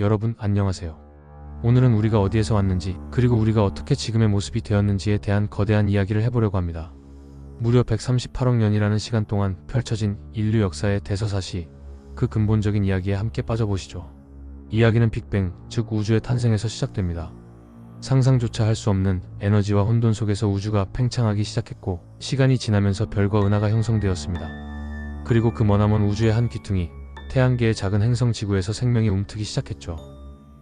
여러분 안녕하세요. 오늘은 우리가 어디에서 왔는지 그리고 우리가 어떻게 지금의 모습이 되었는지에 대한 거대한 이야기를 해보려고 합니다. 무려 138억 년이라는 시간 동안 펼쳐진 인류 역사의 대서사시 그 근본적인 이야기에 함께 빠져보시죠. 이야기는 빅뱅, 즉 우주의 탄생에서 시작됩니다. 상상조차 할 수 없는 에너지와 혼돈 속에서 우주가 팽창하기 시작했고 시간이 지나면서 별과 은하가 형성되었습니다. 그리고 그 머나먼 우주의 한 귀퉁이 태양계의 작은 행성 지구에서 생명이 움트기 시작했죠.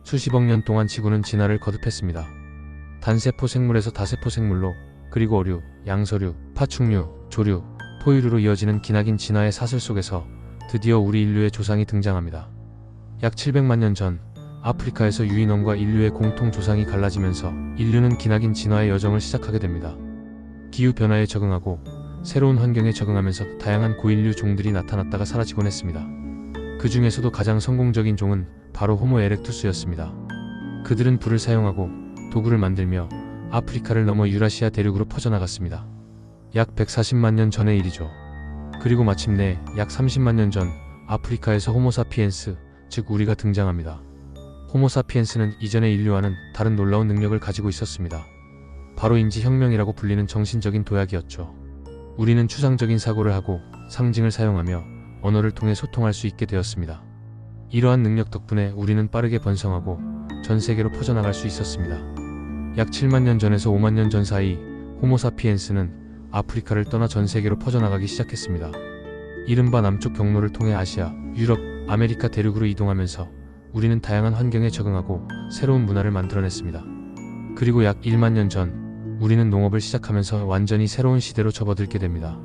수십억 년 동안 지구는 진화를 거듭했습니다. 단세포 생물에서 다세포 생물로 그리고 어류, 양서류, 파충류, 조류, 포유류로 이어지는 기나긴 진화의 사슬 속에서 드디어 우리 인류의 조상이 등장합니다. 약 700만 년 전 아프리카에서 유인원과 인류의 공통 조상이 갈라지면서 인류는 기나긴 진화의 여정을 시작하게 됩니다. 기후 변화에 적응하고 새로운 환경에 적응하면서 다양한 고인류 종들이 나타났다가 사라지곤 했습니다. 그 중에서도 가장 성공적인 종은 바로 호모 에렉투스였습니다. 그들은 불을 사용하고 도구를 만들며 아프리카를 넘어 유라시아 대륙으로 퍼져나갔습니다. 약 140만 년 전의 일이죠. 그리고 마침내 약 30만 년 전 아프리카에서 호모사피엔스, 즉 우리가 등장합니다. 호모사피엔스는 이전의 인류와는 다른 놀라운 능력을 가지고 있었습니다. 바로 인지혁명이라고 불리는 정신적인 도약이었죠. 우리는 추상적인 사고를 하고 상징을 사용하며 언어를 통해 소통할 수 있게 되었습니다. 이러한 능력 덕분에 우리는 빠르게 번성하고 전 세계로 퍼져나갈 수 있었습니다. 약 7만 년 전에서 5만 년 전 사이 호모사피엔스는 아프리카를 떠나 전 세계로 퍼져나가기 시작했습니다. 이른바 남쪽 경로를 통해 아시아, 유럽, 아메리카 대륙으로 이동하면서 우리는 다양한 환경에 적응하고 새로운 문화를 만들어냈습니다. 그리고 약 1만 년 전 우리는 농업을 시작하면서 완전히 새로운 시대로 접어들게 됩니다.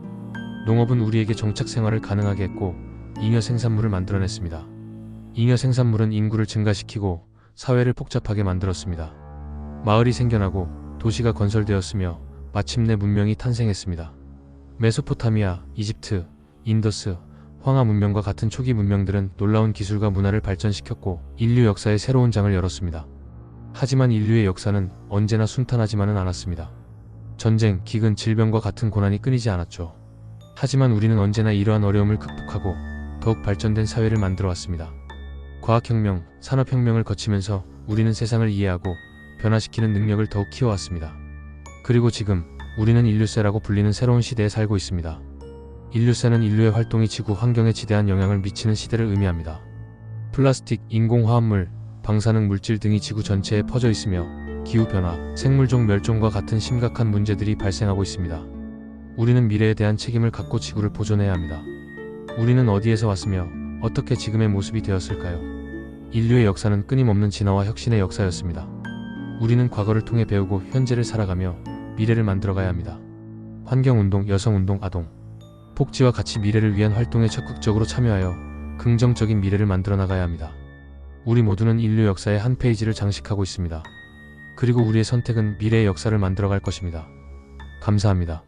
농업은 우리에게 정착 생활을 가능하게 했고 잉여 생산물을 만들어냈습니다. 잉여 생산물은 인구를 증가시키고 사회를 복잡하게 만들었습니다. 마을이 생겨나고 도시가 건설되었으며 마침내 문명이 탄생했습니다. 메소포타미아, 이집트, 인더스, 황하 문명과 같은 초기 문명들은 놀라운 기술과 문화를 발전시켰고 인류 역사의 새로운 장을 열었습니다. 하지만 인류의 역사는 언제나 순탄하지만은 않았습니다. 전쟁, 기근, 질병과 같은 고난이 끊이지 않았죠. 하지만 우리는 언제나 이러한 어려움을 극복하고 더욱 발전된 사회를 만들어 왔습니다. 과학혁명, 산업혁명을 거치면서 우리는 세상을 이해하고 변화시키는 능력을 더욱 키워왔습니다. 그리고 지금 우리는 인류세라고 불리는 새로운 시대에 살고 있습니다. 인류세는 인류의 활동이 지구 환경에 지대한 영향을 미치는 시대를 의미합니다. 플라스틱, 인공화합물, 방사능 물질 등이 지구 전체에 퍼져 있으며 기후변화, 생물종 멸종과 같은 심각한 문제들이 발생하고 있습니다. 우리는 미래에 대한 책임을 갖고 지구를 보존해야 합니다. 우리는 어디에서 왔으며 어떻게 지금의 모습이 되었을까요? 인류의 역사는 끊임없는 진화와 혁신의 역사였습니다. 우리는 과거를 통해 배우고 현재를 살아가며 미래를 만들어가야 합니다. 환경운동, 여성운동, 아동, 복지와 같이 미래를 위한 활동에 적극적으로 참여하여 긍정적인 미래를 만들어 나가야 합니다. 우리 모두는 인류 역사의 한 페이지를 장식하고 있습니다. 그리고 우리의 선택은 미래의 역사를 만들어갈 것입니다. 감사합니다.